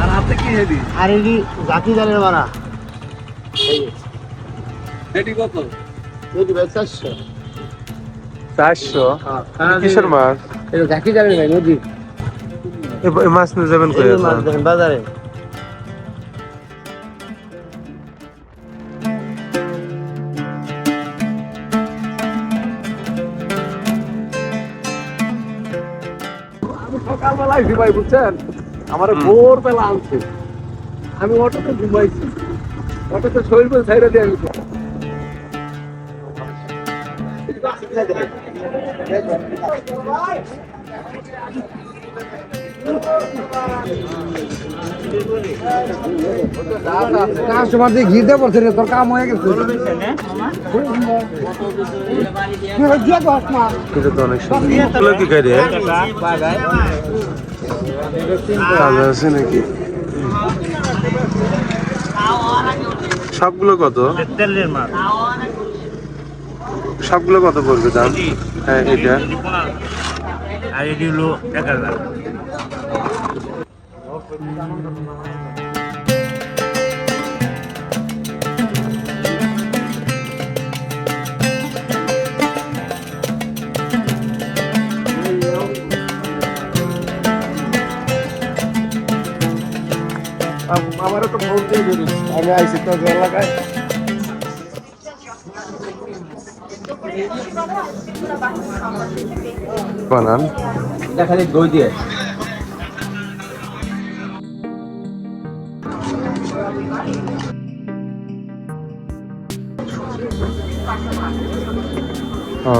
আর হাতে কি হেডি আর এটি জাতি জালের মারা হেডি কত? এটি ভাই চারশো। চারশো? হ্যাঁ কিসের মাছ? এটা জাতি জালের ভাই নদী। মাছ নিয়ে যাবেন বাজারে। আমি সকালবেলা আইছি ভাই বুঝছেন? আমার ভোর বেলা আনছে। আমি অটোতে ঘুমাইছি। অটোতে শরীর করে ছাইরা দিয়ে আমি কাস্টমার দিয়ে ঘি দিয়ে বলছে রে তোর কাম হয়ে গেছে। এটা তো অনেক সুন্দর। এগুলো কি গাড়ি তাজা আছে নাকি? সবগুলো কত? সবগুলো কত পড়বে দাম? হ্যাঁ এটা। আর এটি হলো এক হাজার। আমার তো ফোন দিয়ে বলিস আমি আইছি তো এলাকায়। বানান। খালি দই দিয়ে। ও।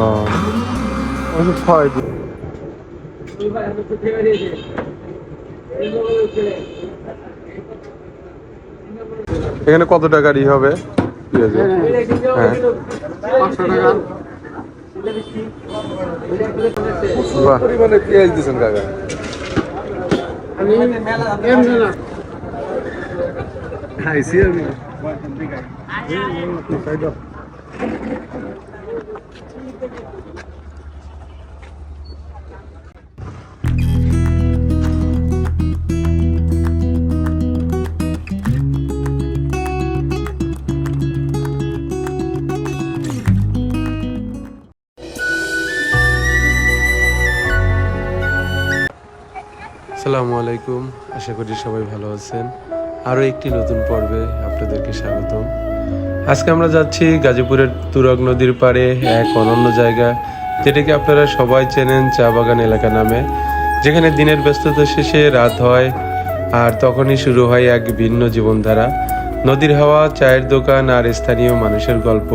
এখানে কত টাকারই হবে? পেঁয়াজের? হ্যাঁ। বাহ। পেঁয়াজ দিয়েছেন কাকা খাইছি আমি আসসালামু আলাইকুম। আশা করি সবাই ভালো আছেন। আরও একটি নতুন পর্বে আপনাদেরকে স্বাগতম। আজকে আমরা যাচ্ছি গাজীপুরের তুরগ নদীর পাড়ে, এক অনন্য জায়গা, যেটাকে আপনারা সবাই চেনেন চা বাগান এলাকা নামে, যেখানে দিনের ব্যস্ততা শেষে রাত হয় আর তখনই শুরু হয় এক ভিন্ন জীবনধারা। নদীর হাওয়া, চায়ের দোকান আর স্থানীয় মানুষের গল্প,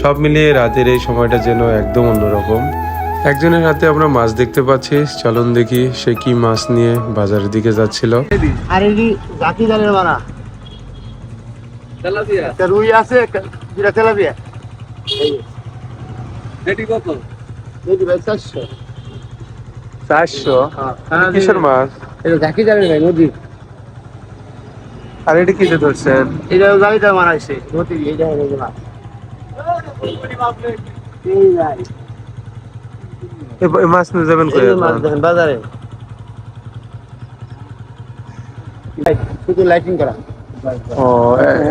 সব মিলিয়ে রাতের এই সময়টা যেন একদম অন্যরকম। একজনের হাতে আমরা মাছ দেখতে পাচ্ছি। চলুন দেখি সে কি মাছ নিয়ে বাজারের দিকে যাচ্ছিল। আর এটি জাতি জালের মারা তেলাপিয়া? রুই আছে যেটা তেলাপিয়া। হেডি কত? এটি ভাই চারশো। চারশো? কিসের মাছ? এটা জাতি জালের ভাই নদী। আর এটা কিনে ধরছেন? এটা জালিটা মারাইছে নদী এই ভাই। এ- এ মাছ নিয়ে যাবেন এই যে মাছ দেখেন বাজারে। শুধু লাইটিং করা। ও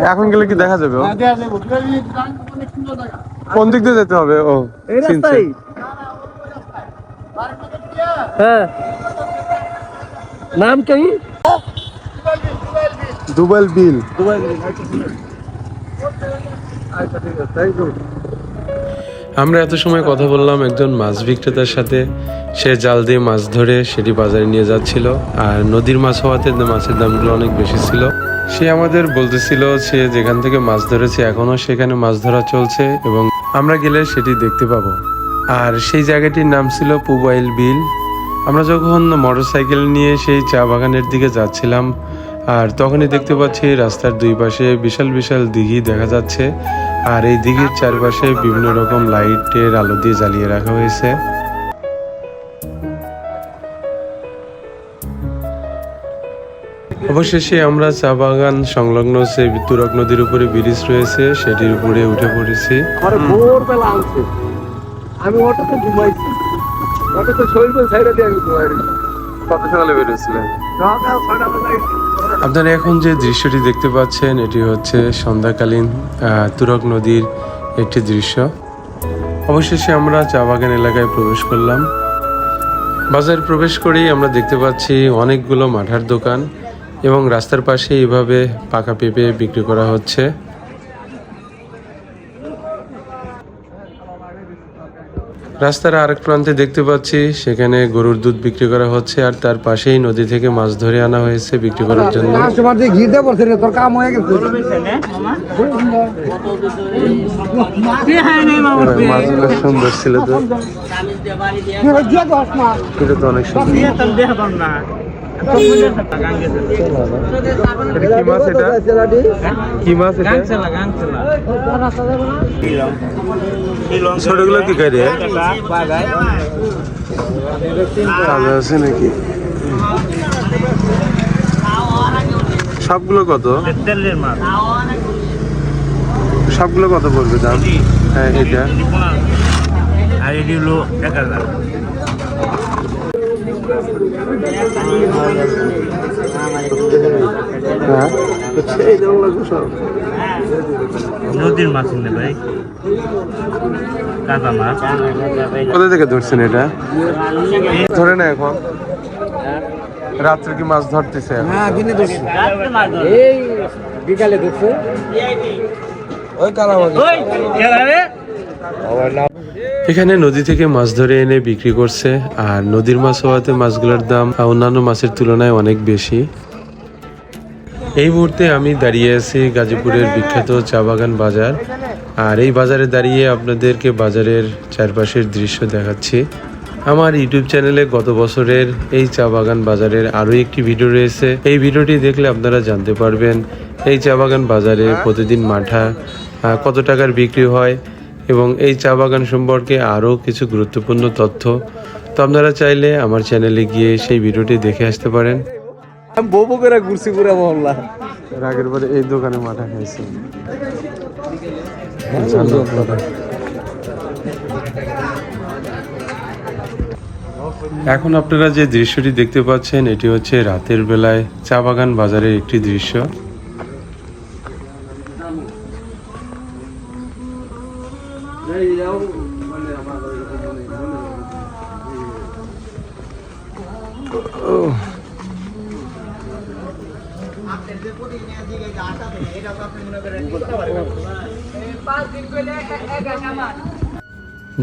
এখন গেলে কি দেখা যাবে ও? কোন দিক দিয়ে যেতে হবে? ও এই হ্যাঁ। নাম কি? দুবাইল বিল। আমরা এত সময় কথা বললাম একজন মাছ বিক্রেতার সাথে। সে জাল দিয়ে মাছ ধরে সেটি বাজারে নিয়ে যাচ্ছিল। আর নদীর মাছ হওয়াতে মাছের দামগুলো অনেক বেশি ছিল। সে আমাদের বলতেছিল সে যেখান থেকে মাছ ধরেছে এখনও সেখানে মাছ ধরা চলছে এবং আমরা গেলে সেটি দেখতে পাবো। আর সেই জায়গাটির নাম ছিল পুবাইল বিল। আমরা যখন মোটরসাইকেল নিয়ে সেই চা বাগানের দিকে যাচ্ছিলাম, আর তখনই দেখতে পাচ্ছি রাস্তার দুই পাশে বিশাল বিশাল দিঘি দেখা যাচ্ছে। আর এই দিঘির চারপাশে বিভিন্ন রকম লাইটের আলো দিয়ে জ্বালিয়ে রাখা হয়েছে। অবশেষে আমরা চা বাগান সংলগ্ন যে তুরক নদীর উপরে ব্রিজ রয়েছে সেটির উপরে উঠে পড়েছি। আমার ভোর বেলা আনছে। আমি অটোতে ঘুমাইছি। অটোতে শরীর করে দিয়ে আমি ঘুমাই কত সকালে বেরোছিলেন আপনারা এখন যে দৃশ্যটি দেখতে পাচ্ছেন, এটি হচ্ছে সন্ধ্যাকালীন তুরক নদীর একটি দৃশ্য। অবশেষে আমরা চা বাগান এলাকায় প্রবেশ করলাম। বাজার প্রবেশ করেই আমরা দেখতে পাচ্ছি অনেকগুলো মাঠার দোকান এবং রাস্তার পাশে এইভাবে পাকা পেঁপে বিক্রি করা হচ্ছে। রাস্তার আরেক প্রান্তে দেখতে পাচ্ছি সেখানে গরুর দুধ বিক্রি করা হচ্ছে আর তার পাশেই নদী থেকে মাছ ধরে আনা হয়েছে বিক্রি করার জন্য। হয়ে মাছগুলো সুন্দর ছিল তো। অনেক সুন্দর। কি মাছ এটা? কি ছোটগুলো আছে নাকি? সবগুলো কত? সবগুলো কত পড়বে দাম? হ্যাঁ এটা। আর এটি হলো এক হাজার হ্যাঁ এই দাম লাগবে সব নদীর মাছ ভাই? কাঁচা মাছ। কোথা থেকে ধরছেন এটা? ধরে না এখন। রাত্রে কি মাছ ধরতেছে? হ্যাঁ ধরছি। এই বিকালে ধরছে। ওই কালামাজি এখানে নদী থেকে মাছ ধরে এনে বিক্রি করছে, আর নদীর মাছ হওয়াতে মাছগুলোর দাম অন্যান্য মাছের তুলনায় অনেক বেশি। এই মুহূর্তে আমি দাঁড়িয়ে আছি গাজীপুরের বিখ্যাত চা বাগান বাজার, আর এই বাজারে দাঁড়িয়ে আপনাদেরকে বাজারের চারপাশের দৃশ্য দেখাচ্ছি। আমার ইউটিউব চ্যানেলে গত বছরের এই চা বাগান বাজারের আরও একটি ভিডিও রয়েছে। এই ভিডিওটি দেখলে আপনারা জানতে পারবেন, এই চা বাগান বাজারে প্রতিদিন মাঠা কত টাকার বিক্রি হয় এবং এই চা বাগান সম্পর্কে আরও কিছু গুরুত্বপূর্ণ তথ্য। তো আপনারা চাইলে আমার চ্যানেলে গিয়ে সেই ভিডিওটি দেখে আসতে পারেন। আমি বউ বউ করে ঘুরছি পুরা মহল্লা। আগের পরে এই দোকানে মাঠা খাইছি। এখন আপনারা যে দৃশ্যটি দেখতে পাচ্ছেন এটি হচ্ছে রাতের বেলায় চা বাগান বাজারের একটি দৃশ্য।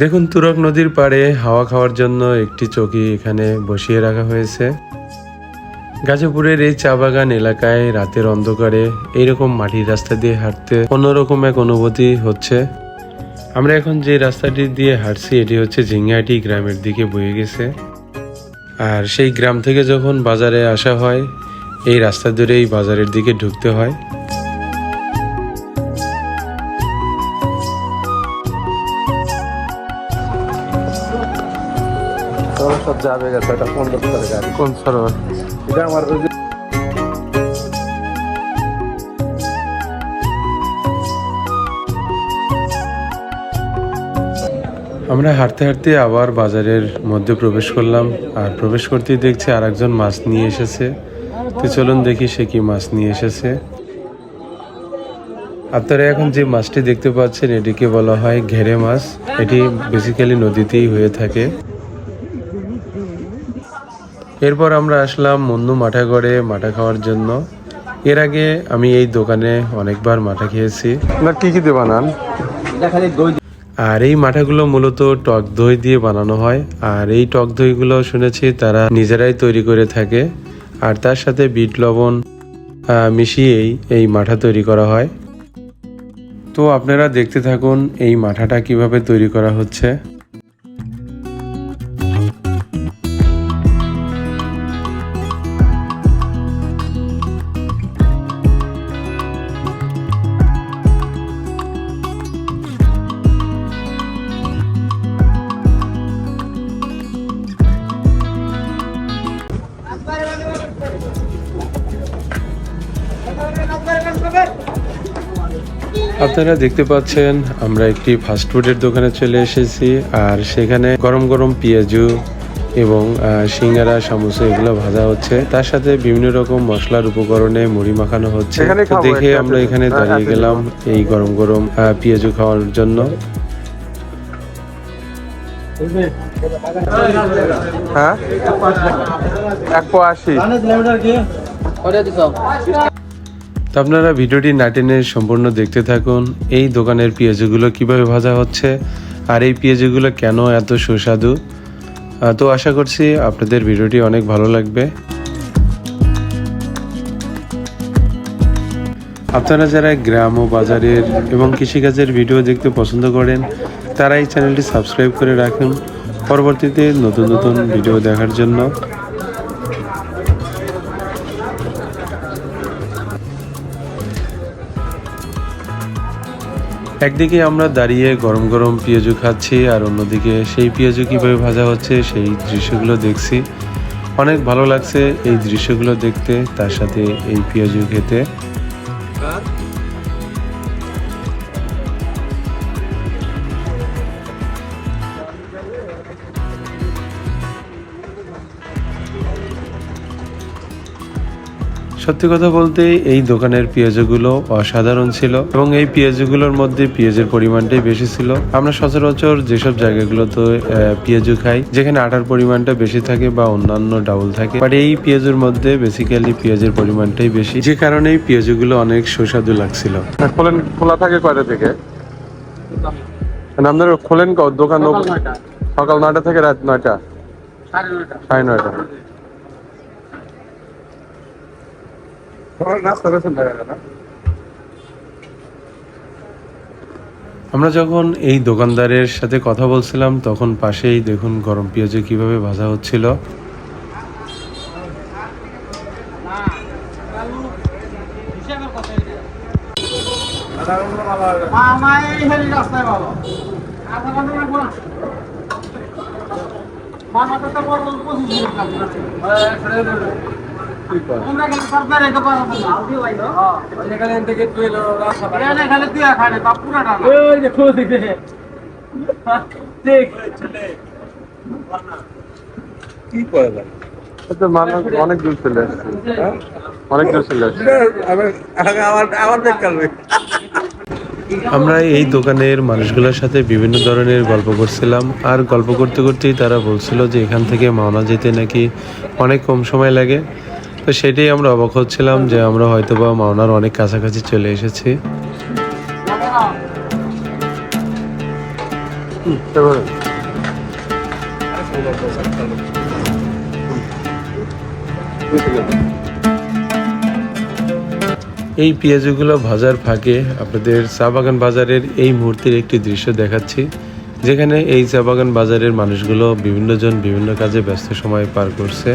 দেখুন, তুরক নদীর পাড়ে হাওয়া খাওয়ার জন্য একটি চকি এখানে বসিয়ে রাখা হয়েছে। গাজীপুরের এই চা বাগান এলাকায় রাতের অন্ধকারে এইরকম মাটির রাস্তা দিয়ে হাঁটতে অন্যরকম এক অনুভূতি হচ্ছে। আমরা এখন যে রাস্তাটি দিয়ে হাঁটছি, এটি হচ্ছে ঝিঙ্গাটি গ্রামের দিকে বয়ে গেছে। আর সেই গ্রাম থেকে যখন বাজারে আসা হয় এই রাস্তা ধরেই বাজারের দিকে ঢুকতে হয়। সব যাবে গেছে এটা পনেরো করে গাড়ি কোন সরোবর? এটা আমার ওই আমরা হাঁটতে হাঁটতে আবার বাজারের মধ্যে প্রবেশ করলাম। আর প্রবেশ করতেই দেখছি আর একজন মাছ নিয়ে এসেছে। তো চলুন দেখি সে কি মাছ নিয়ে এসেছে। আপনারা এখন যে মাছটি দেখতে পাচ্ছেন এটিকে বলা হয় ঘেরে মাছ। এটি বেসিক্যালি নদীতেই হয়ে থাকে। এরপর আমরা আসলাম মন্নু মাঠা করে মাঠা খাওয়ার জন্য। এর আগে আমি এই দোকানে অনেকবার মাঠা খেয়েছি। আপনার কি কি দিয়ে বানান? আর এই মাঠাগুলো মূলত টক দই দিয়ে বানানো হয়। আর এই টক দইগুলো শুনেছি তারা নিজেরাই তৈরি করে থাকে। আর তার সাথে বিট লবণ মিশিয়েই এই মাঠা তৈরি করা হয়। তো আপনারা দেখতে থাকুন এই মাঠাটা কীভাবে তৈরি করা হচ্ছে। আপনারা দেখতে পাচ্ছেন আমরা একটি ফাস্টফুডের দোকানে চলে এসেছি আর সেখানে গরম গরম পেঁয়াজু এবং আহ, সিঙ্গারা সামোসা এগুলো ভাজা হচ্ছে। তার সাথে বিভিন্ন রকম মশলার উপকরণে মুড়ি মাখানো হচ্ছে। তো দেখে আমরা এখানে হ্যাঁ, দাঁড়িয়ে গেলাম এই গরম গরম আহ, পেঁয়াজু খাওয়ার জন্য। হ্যাঁ? এক পো আশি। তো আপনারা ভিডিওটি না টেনে সম্পূর্ণ দেখতে থাকুন। এই দোকানের পেঁয়াজুগুলো কীভাবে ভাজা হচ্ছে আর এই পেঁয়াজুগুলো কেন এত সুস্বাদু? তো আশা করছি আপনাদের ভিডিওটি অনেক ভালো লাগবে। আপনারা যারা গ্রাম ও বাজারের এবং কৃষিকাজের ভিডিও দেখতে পছন্দ করেন, তারা এই চ্যানেলটি সাবস্ক্রাইব করে রাখুন। পরবর্তীতে নতুন নতুন ভিডিও দেখার জন্য একদিকে আমরা দাঁড়িয়ে গরম গরম পেঁয়াজু খাচ্ছি, আর অন্যদিকে সেই পেঁয়াজু কীভাবে ভাজা হচ্ছে সেই দৃশ্যগুলো দেখছি। অনেক ভালো লাগছে এই দৃশ্যগুলো দেখতে, তার সাথে এই পেঁয়াজু খেতে। সত্যি কথা বলতে এই দোকানের পেঁয়াজগুলো অসাধারণ ছিল এবং এই পেঁয়াজগুলোর মধ্যে পেঁয়াজের পরিমাণটাই বেশি ছিল। আমরা সচরাচর যেসব জায়গাগুলোতে পেঁয়াজু খাই যেখানে আটার পরিমাণটা বেশি থাকে বা অন্যান্য ডাউল থাকে বাট এই পেঁয়াজুর মধ্যে বেসিক্যালি পেঁয়াজের পরিমাণটাই বেশি যে কারণে এই পেঁয়াজুগুলো অনেক সুস্বাদু লাগছিল। খোলেন খোলা থাকে কয়টা থেকে? মানে আপনার খোলেন দোকান সকাল নয়টা। থেকে রাত নয়টা। সাড়ে নয়টা। আমরা যখন এই দোকানদারের সাথে কথা বলছিলাম, তখন পাশেই দেখুন গরম পেঁয়াজু কীভাবে ভাজা হচ্ছিল। তো মানুষ অনেক দূর চলে আসছে। হ্যাঁ? অনেক দূর চলে আসছে। আমরা এই দোকানের মানুষগুলোর সাথে বিভিন্ন ধরনের গল্প করছিলাম। আর গল্প করতে করতেই তারা বলছিল যে এখান থেকে মাওনা যেতে নাকি অনেক কম সময় লাগে। তো সেটাই আমরা অবাক হচ্ছিলাম যে আমরা হয়তো বা মাওনার অনেক কাছাকাছি চলে এসেছি। এই পেঁয়াজগুলো ভাজার ফাঁকে আপনাদের চা বাগান বাজারের এই মুহূর্তের একটি দৃশ্য দেখাচ্ছি, যেখানে এই চা বাগান বাজারের মানুষগুলো বিভিন্ন জন বিভিন্ন কাজে ব্যস্ত সময় পার করছে।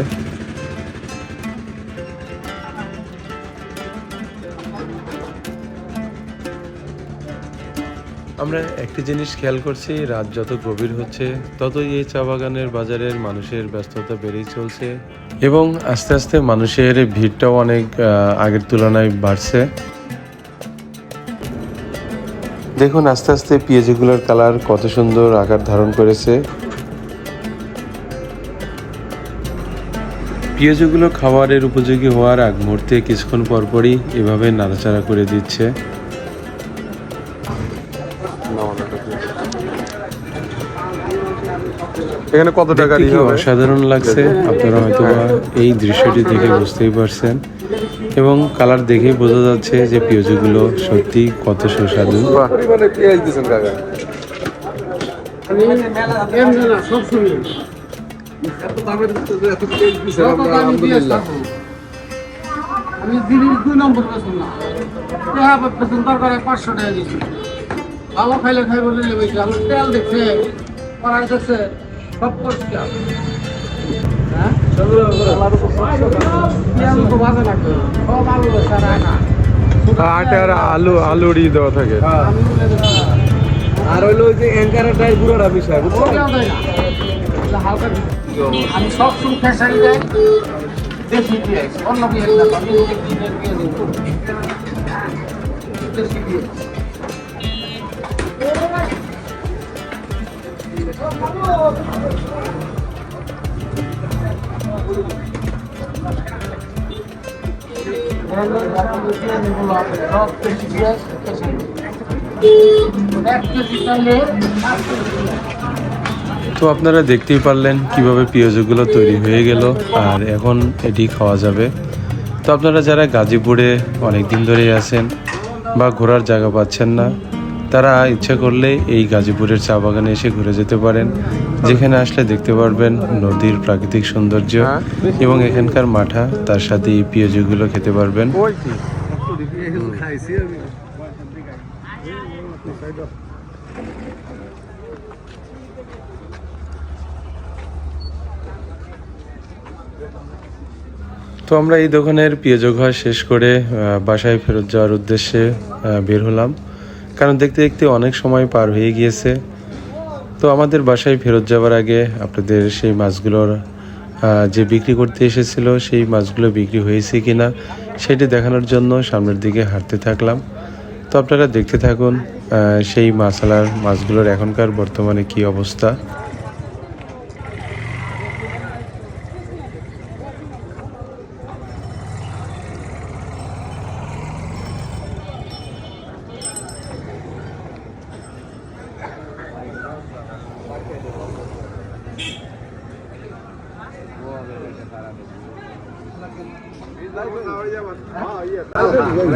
আমরা একটি জিনিস খেয়াল করছি, রাত যত গভীর হচ্ছে, ততই এই চা বাগানের বাজারের মানুষের ব্যস্ততা বেড়েই চলছে এবং আস্তে আস্তে মানুষের ভিড়টাও অনেক আগের তুলনায় বাড়ছে। দেখুন আস্তে আস্তে পেঁয়াজগুলোর কালার কত সুন্দর আকার ধারণ করেছে। পেঁয়াজগুলো খাবারের উপযোগী হওয়ার আগ মুহূর্তে কিছুক্ষণ পরপরই এভাবে নাড়াচাড়া করে দিচ্ছে। এখানে কত টাকা কি অসাধারণ লাগছে আপনারা হয়তো এই দৃশ্যটি দেখে বুঝতেই পারছেন। এবং কালার দেখেই বোঝা যাচ্ছে যে পেঁয়াজগুলো সত্যি কত সুস্বাদু। আমি দিনের দুই নম্বর বেতন না। পাঁচশো টাকা দিচ্ছি। ভালো খাইলে খাই বলে নেবে আমি তেল দেখছে কড়াই দেখছে সব পরিষ্কার হ্যাঁ? আলু আলুরই দেওয়া থাকে। আর হইল যে বিষয় আমি সব সময় ফ্যাশন দেয় দেশি পেঁয়াজ অন্য পেঁয়াজ না আমি দেশি পেঁয়াজ তো আপনারা দেখতেই পারলেন কীভাবে পেঁয়াজগুলো তৈরি হয়ে গেল আর এখন এটি খাওয়া যাবে। তো আপনারা যারা গাজীপুরে অনেক দিন ধরেই আছেন বা ঘোরার জায়গা পাচ্ছেন না তারা ইচ্ছা করলে এই গাজীপুরের চা বাগানে এসে ঘুরে যেতে পারেন। যেখানে আসলে দেখতে পারবেন নদীর প্রাকৃতিক সৌন্দর্য এবং এখানকার মাঠা তার সাথে এই পেঁয়াজগুলো খেতে পারবেন। তো আমরা এই দোকানের পেঁয়াজ ঘর শেষ করে বাসায় ফেরত যাওয়ার উদ্দেশ্যে বের হলাম। কারণ দেখতে দেখতে অনেক সময় পার হয়ে গিয়েছে। তো আমাদের বাসায় ফেরত যাওয়ার আগে আপনাদের সেই মাছগুলোর যে বিক্রি করতে এসেছিল, সেই মাছগুলো বিক্রি হয়েছে কি না সেটি দেখানোর জন্য সামনের দিকে হাঁটতে থাকলাম। তো আপনারা দেখতে থাকুন সেই মাছালার মাছগুলোর এখনকার বর্তমানে কি অবস্থা।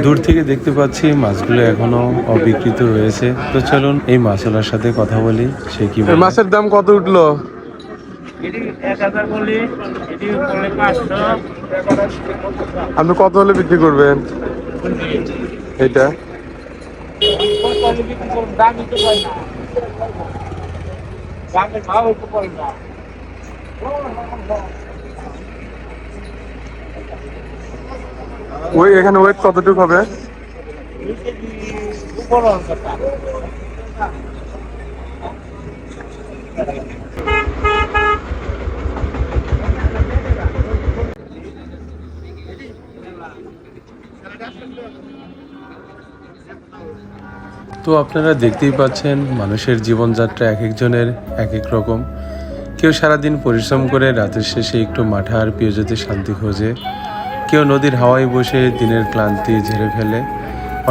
দূর থেকে দেখতে পাচ্ছি মাছগুলো এখনও অবিকৃত রয়েছে। তো চলুন এই মাছওয়ালার সাথে কথা বলি, সে কি মাছের দাম কত উঠল? আপনি কত হলে বিক্রি করবেন? এটা দামি তো পাই না দামের ভাব একটু পাই না ওই এখানে ওয়েট কতটুকু হবে? তো আপনারা দেখতেই পাচ্ছেন, মানুষের জীবনযাত্রা এক একজনের এক এক রকম। কেউ সারাদিন পরিশ্রম করে রাতের শেষে একটু মাঠা আর পেঁয়াজতে শান্তি খোঁজে। কেউ নদীর হাওয়ায় বসে দিনের ক্লান্তি ঝেড়ে ফেলে।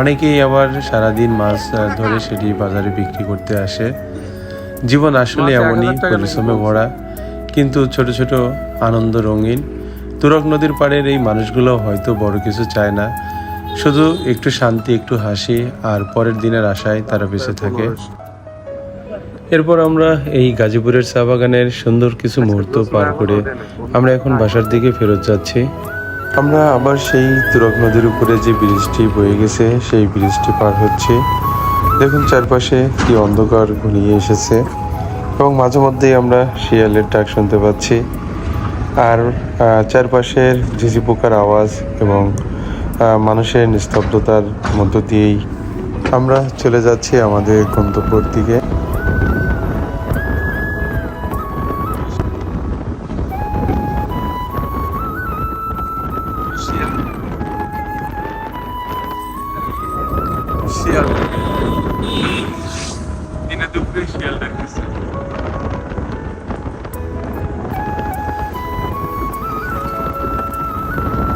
অনেকেই আবার সারাদিন মাছ ধরে সেটি বাজারে বিক্রি করতে আসে। জীবন আসলে এমনই পরিশ্রমে ভরা। কিন্তু ছোট ছোট আনন্দ রঙিন। তুরক নদীর পাড়ের এই মানুষগুলো হয়তো বড় কিছু চায় না। শুধু একটু শান্তি একটু হাসি আর পরের দিনের আশায় তারা বেঁচে থাকে। এরপর আমরা এই গাজীপুরের চা বাগানের সুন্দর কিছু মুহূর্ত পার করে আমরা এখন বাসার দিকে ফেরত যাচ্ছি। আমরা আবার সেই তুরক নদীর উপরে যে ব্রিজটি বয়ে গেছে, সেই ব্রিজটি পার হচ্ছে। দেখুন চারপাশে কি অন্ধকার ঘনিয়ে এসেছে এবং মাঝে মধ্যেই আমরা শিয়ালের ডাক শুনতে পাচ্ছি। আর চারপাশের ঝিঝি পোকার আওয়াজ এবং মানুষের নিস্তব্ধতার মধ্য দিয়েই আমরা চলে যাচ্ছি আমাদের গন্তব্যের দিকে। দুপুরে শিয়াল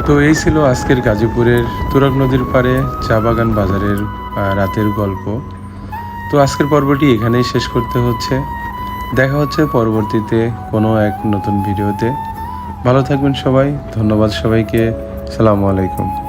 তো এই ছিল আজকের গাজীপুরের তুরাগ নদীর পাড়ে চা বাগান বাজারের রাতের গল্প। তো আজকের পর্বটি এখানেই শেষ করতে হচ্ছে। দেখা হচ্ছে পরবর্তীতে কোনো এক নতুন ভিডিওতে। ভালো থাকবেন সবাই। ধন্যবাদ সবাইকে। সালামু আলাইকুম।